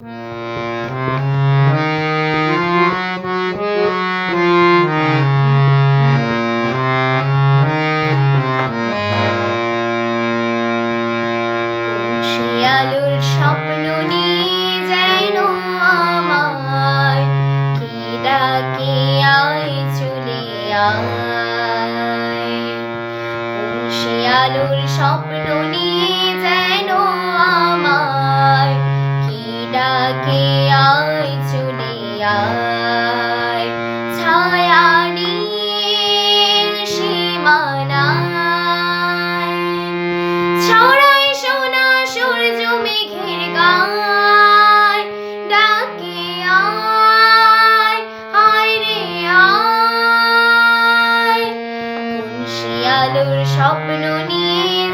শিয়ালুর স্বপ্ন নিয়ে যেন আমায় কি ডাকে আয় চলে আয়। কোন শিয়ালুর স্বপ্ন নিয়ে ডাকে আয় চলে আয় ছায়া নীল সীমানায়। ছড়াই সোনা সূর্য মেঘের গায়, ডাকে আয় আয় রে আয়। কোন শিয়ালুর স্বপ্ন নিয়ে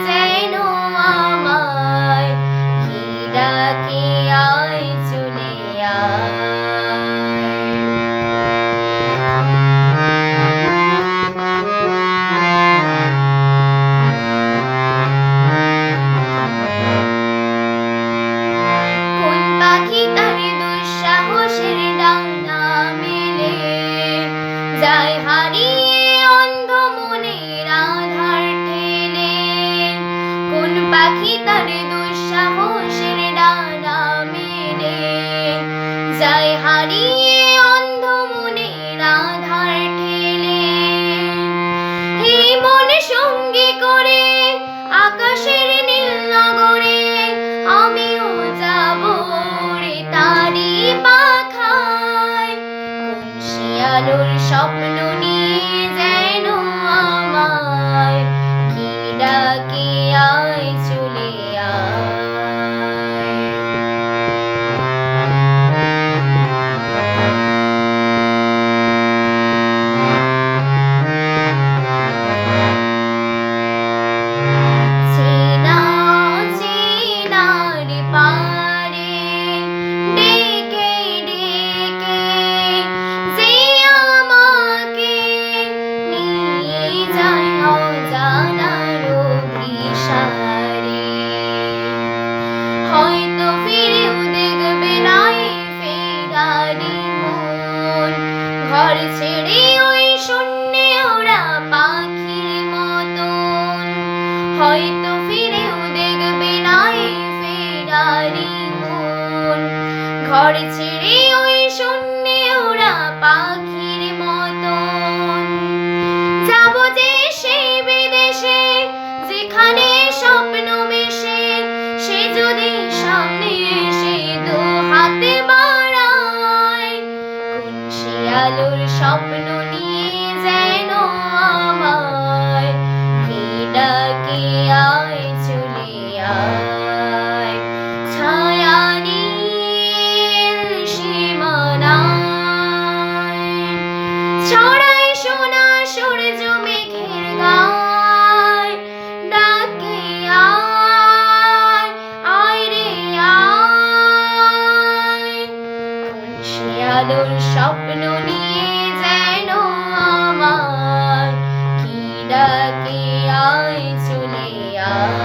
পাখি তার দুঃসাহসের ডানা হারিয়ে অন্ধ মনের আধার ঠেলে। মনে সঙ্গী করে আকাশের নীল নগরে, আমিও যাব রে তারি পাখায়। স্বপ্ন নিয়ে ফেরারি মন। ঘর ছেড়ে ওই শূন্যে ওরা পাখির মতন। হয়তো ফিরেও দেখবে নাই ফেরারি মন। ঘর ছেড়ে ওই শূন্যে ওরা শিয়ালোর স্বপ্ন নিয়ে যেন আমায় কি ডাকে আয় চলে আয়। তোর স্বপ্ন নিয়ে যেন আমার কি ডাকে আয় চলে আয়।